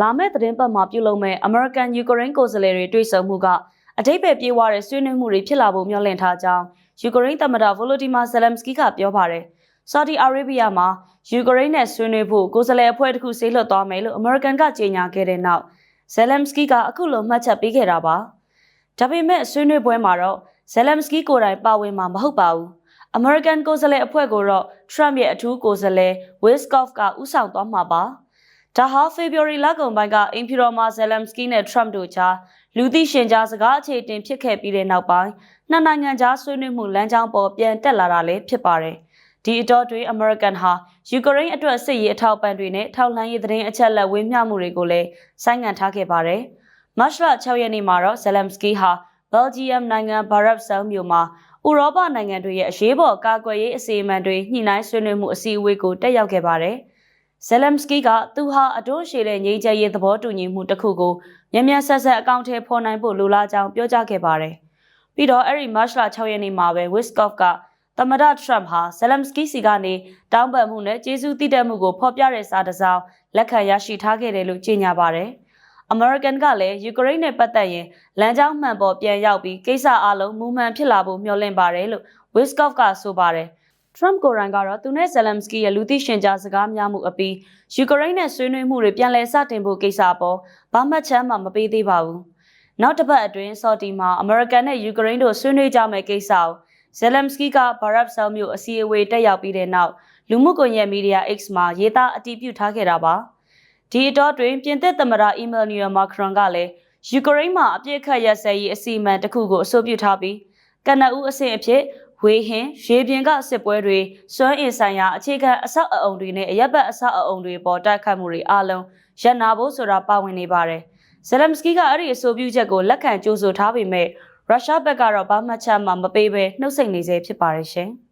လာမယ့်သတင်းပတ်မှာပြုလုပ်မဲ့ American Ukraine ကိုယ်စားလှယ်တွေတွေ့ဆုံမှုကအတိတ်ပဲပြေးသွားတဲ့ဆွေးနွေးမှုတွေဖြစ်လာဖို့မျှော်လင့်ထားကြောင်းယူကရိန်းသမ္မတ Volodymyr Zelensky ကပြောပါတယ်။ Saudi Arabia မှာယူကရိန်းနဲ့ဆွေးနွေးဖို့ကိုယ်စားလှယ်အဖွဲ့တစ်ခုဆေးလွှတ်သွားမယ်လို့ American ကကြေညာခဲ့တဲ့နောက် Zelensky ကအခုလိုမှတ်ချက်ပေးခဲ့တာပါ။ဒါပေမဲ့ဆွေးနွေးပွဲမှာတော့ Zelensky ကိုယ်တိုင်ပါဝင်မှာမဟုတ်ပါဘူး။ American ကိုယ်စားလှယ်အဖွဲ့ကိုတော့ Trump ရဲ့အထူးကိုယ်စားလှယ် Wiskov ကဦးဆောင်သွားမှာပါ။ ဒါဟာ February လကုန်ပိုင်းကအင်ဖြူတော်မှာ Zelensky နဲ့ Trump တို့ကြားလူသိရှင်ကြားစကားအခြေတင်ဖြစ်ခဲ့ပြီးတဲ့နောက်ပိုင်းနှစ်နိုင်ငံကြားဆွေးနွေးမှုလမ်းကြောင်းပေါ်ပြန်တက်လာတာလည်းဖြစ်ပါတယ်။ဒီအတော့တွင် American ဟာယူကရိန်းအတွက်စစ်ရေးအထောက်ပံ့တွေနဲ့ထောက်လှမ်းရေးသတင်းအချက်အလက်ဝေမျှမှုတွေကိုလည်းဆိုင်းငံ့ထားခဲ့ပါတယ်။မတ်လ6ရက်နေ့မှာတော့ Zelensky ဟာ Belgium နိုင်ငံဘာရပ်ဆဲမြို့မှာဥရောပနိုင်ငံတွေရဲ့အရေးပေါ်ကာကွယ်ရေးအစီအမံတွေညှိနှိုင်းဆွေးနွေးမှုအစည်းအဝေးကိုတက်ရောက်ခဲ့ပါတယ်။ Zelensky ကသူဟာအတိုးရှိတဲ့ငြိမ်းချမ်းရေးသဘောတူညီမှုတစ်ခုကိုမြန်မြန်ဆက်ဆက်အကောင့်ထဲဖော်နိုင်ဖို့လိုလားကြောင်းပြောကြားခဲ့ပါတယ်။ပြီးတော့အဲ့ဒီမတ်လ6ရက်နေ့မှာပဲ Wiskov ကသမ္မတ Trump ဟာ Zelensky စီကနေတောင်းပန်မှုနဲ့ကျေးဇူးတည်တဲ့မှုကိုဖော်ပြတဲ့စာတစ်စောင်လက်ခံရရှိထားခဲ့တယ်လို့ကြေညာပါတယ်။ American ကလည်းယူကရိန်းနဲ့ပတ်သက်ရင်လမ်းကြောင်းမှန်ပေါ်ပြန်ရောက်ပြီးကိစ္စအလုံးမူမှန်ဖြစ်လာဖို့မျှော်လင့်ပါတယ်လို့ Wiskov ကဆိုပါတယ်။ Trump ကိုယ်တိုင်ကတော့သူနဲ့ Zelensky ရဲ့လူသိရှင်ကြားစကားများမှုအပြီးယူကရိန်းနဲ့ဆွေးနွေးမှုတွေပြန်လည်စတင်ဖို့ကိစ္စအပေါ်ဘာမှချမ်းမှမပေးသေးပါဘူး။နောက်တစ်ပတ်အတွင်းဆော်တီမှာ American နဲ့ယူကရိန်းတို့ဆွေးနွေးကြမယ့်ကိစ္စကို Zelensky ကဘာရပ်ဆဲမြို့အစည်းအဝေးတက်ရောက်ပြီးတဲ့နောက်လူမှုကွန်ရက်မီဒီယာ X မှာရေးသားအတည်ပြုထားခဲ့တာပါ။ဒီအတော့တွင်ပြင်သစ်သမ္မတ Emmanuel Macron ကလည်းယူကရိန်းမှာအပြစ်ခတ်ရစဲရေးအစီအမံတစ်ခုကိုအဆိုပြုထားပြီးကနအူးအဆင့်အဖြစ် ဝေဟင်ရေပြင်ကစစ်ပွဲတွေစွမ်းအင်ဆိုင်ရာအခြေခံအဆောက်အအုံတွေနဲ့အရက်ဘတ်အဆောက်အအုံတွေပေါ်တိုက်ခတ်မှုတွေအလုံးရပ်နာဖို့ဆိုတာပါဝင်နေပါတယ်။ဇလမ်စကီကအဲ့ဒီအဆိုပြုချက်ကိုလက်ခံကြိုးဆိုထားပေမဲ့ရုရှားဘက်ကတော့ဘာမှချမှမပေးဘဲနှုတ်ဆက်နေစေဖြစ်ပါတယ်ရှင်။